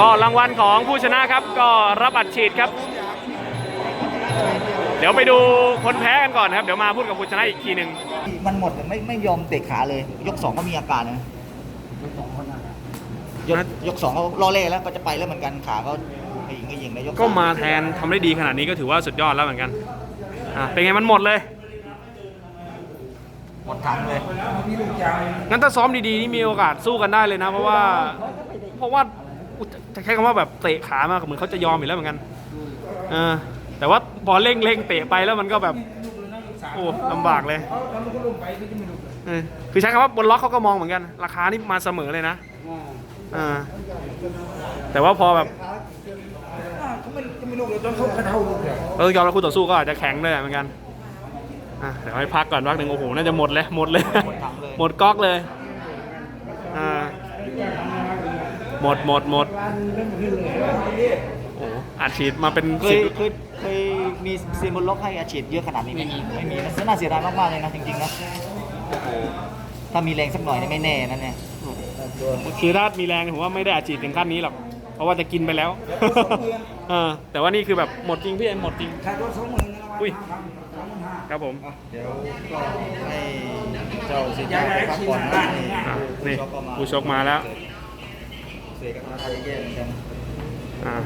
ก็รางวัลของผู้ชนะครับ ก็รับอัดฉีดครับ เดี๋ยวไปดูคนแพ้กันก่อนนะครับ เดี๋ยวมาพูดกับผู้ชนะอีกทีหนึ่งมันหมดไม่ไม่ยอมเตะขาเลย ยกสองก็มีอาการนะยกยกสองเขาล่อเล่แล้วก็จะไปแล้วเหมือนกันขาก็ยิงก็ยิงแล้วยกสก็มาแทนทำได้ดีขนาดนี้ก็ถือว่าสุดยอดแล้วเหมือนกันอะเป็นไงมันหมดเลย หมดทั้งเลยงั้นถ้าซ้อมดีๆนี่มีโอกาสสู้กันได้เลยนะ เพราะว่าเพราะว่า อุ๊ยจะใช้คำว่าแบบเตะขามากเหมือนเขาจะยอมอยู่แล้วเหมือนกันเออแต่ว่าบอลเร่งเร่งเตะไปแล้วมันก็แบบโอ้ลำบากเลยเออคือใช้คำว่าบนล็อกเขาก็มองเหมือนกัน ราคานี่มาเสมอเลยนะอ่าแต่ว่าพอแบบเออยอมรับคู่ต่อสู้ก็อาจจะแข็งเลยเหมือนกันอะเดี๋ยวให้พักก่อนพักหนึ่งโอ้โหน่าจะหมดเลยหมดเลยหมดทั้งเลย หมดก๊อกเลยอ่า หมดหมดหมดโอ้อัดฉีดมาเป็นเคสิยบเคยเคยมีซีนบนล็อกให้อาชีพเยอะขนาดนี้ไหมไม่มีมันน่าเสียดายมากๆเลยนะจริงๆนะโอ้โหถ้ามีแรงสักหน่อยนี่ไม่แน่นั่นเนี่ยคือถ้ามีแรงผมว่าไม่ได้อัดฉีดถึงขั้นนี้หรอกเพราะว่าจะกินไปแล้วเออแต่ว่านี่คือแบบหมดจริงพี่เอ็นหมดจริง ค่ารถสองหมื่นอุ้ย ครับผม เดี๋ยวก็ให้เจ้าสิทธิ์ไปพักผ่อนนะอะนี่ผู้ชกก็มาผู้ชกมาแล้ว เสกกันมาไทยแย่เหมือนกันอ่า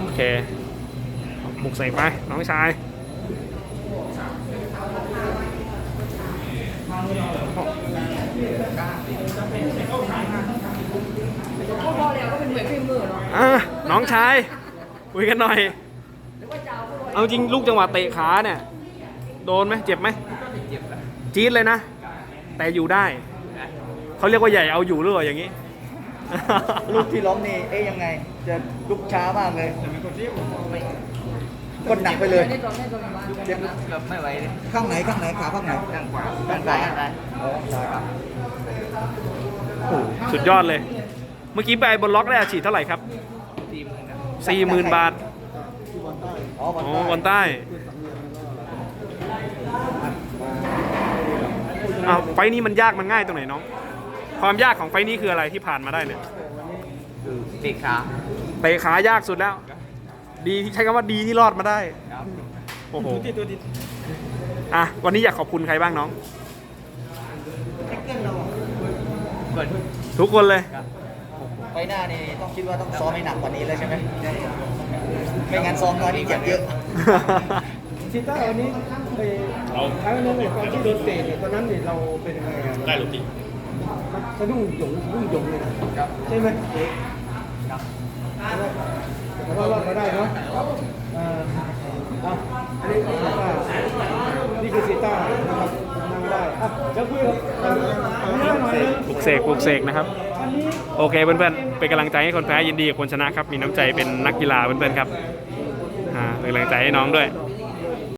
โอเคบุกใส่ไปน้องชายพอแล้วก็เป็นเหมือนฝีมือเนาะอะน้องชายคุยกันหน่อยเอาจริงลูกจังหวะเตะขาเนี่ย โดนไหมเจ็บไหมจี๊ดเลยนะ แต่อยู่ได้ เขาเรียกว่าใหญ่เอาอยู่หรือเปล่าอย่างนี้ ลูกที่ล้มนี่เอ๊ยยังไง จะลุกช้ามากเลยกดหนักไปเลยในตอนในตอนบ้านเจ็บแบบไม่ไหวเลยข้างไหนข้างไหนขาข้างไหนข้างขวาข้างขวาอ๋อซ้ายครับโอ้โหสุดยอดเลย เมื่อกี้ไปบนล็อกได้อาฉีดเท่าไหร่ครับสี่หมื่นบาทอ๋อบอลอ๋อใต้บอลใต้อ้าวไฟล์นี้มันยากมันง่ายตรงไหนน้อง ความยากของไฟล์นี้คืออะไรที่ผ่านมาได้เนี่ยเตะขาเตะขายากสุดแล้ว ดีที่ใช้คำว่าดีที่รอดมาได้โอ้โหอะวันนี้อยากขอบคุณใครบ้างน้องทุกคนเลย ไปหน้านี่ต้องคิดว่าต้องซ้อมให้หนักกว่านี้เลยใช่ไหมไม่งั้นซ้อมน้อยนี่เจ็บเยอะ ชิต้าวันนี้ไปครั้งนึงเนี่ยตอนที่โดนเตะเนี่ยตอนนั้นเนี่ยเราเป็นยังไงอะได้หรือจริง สะดุ้งหยงสะดุ้งหยงเลยนะใช่ไหมครับแต่ว่ารอดมาได้เนาะอ่ออะอันนี้คือซีต้านี่คือซีต้านะครับนั่งได้อะเดี๋ยวคุยกับอันนี้หน่อยนึงปลุกเสกปลุกเสกนะครับโอเคเพื่อนๆเป็นกำลังใจให้คนแพ้ยินดีกับคนชนะครับ มีน้ำใจเป็นนักกีฬาเพื่อนๆครับอ่าเป็นกำลังใจให้น้องด้วย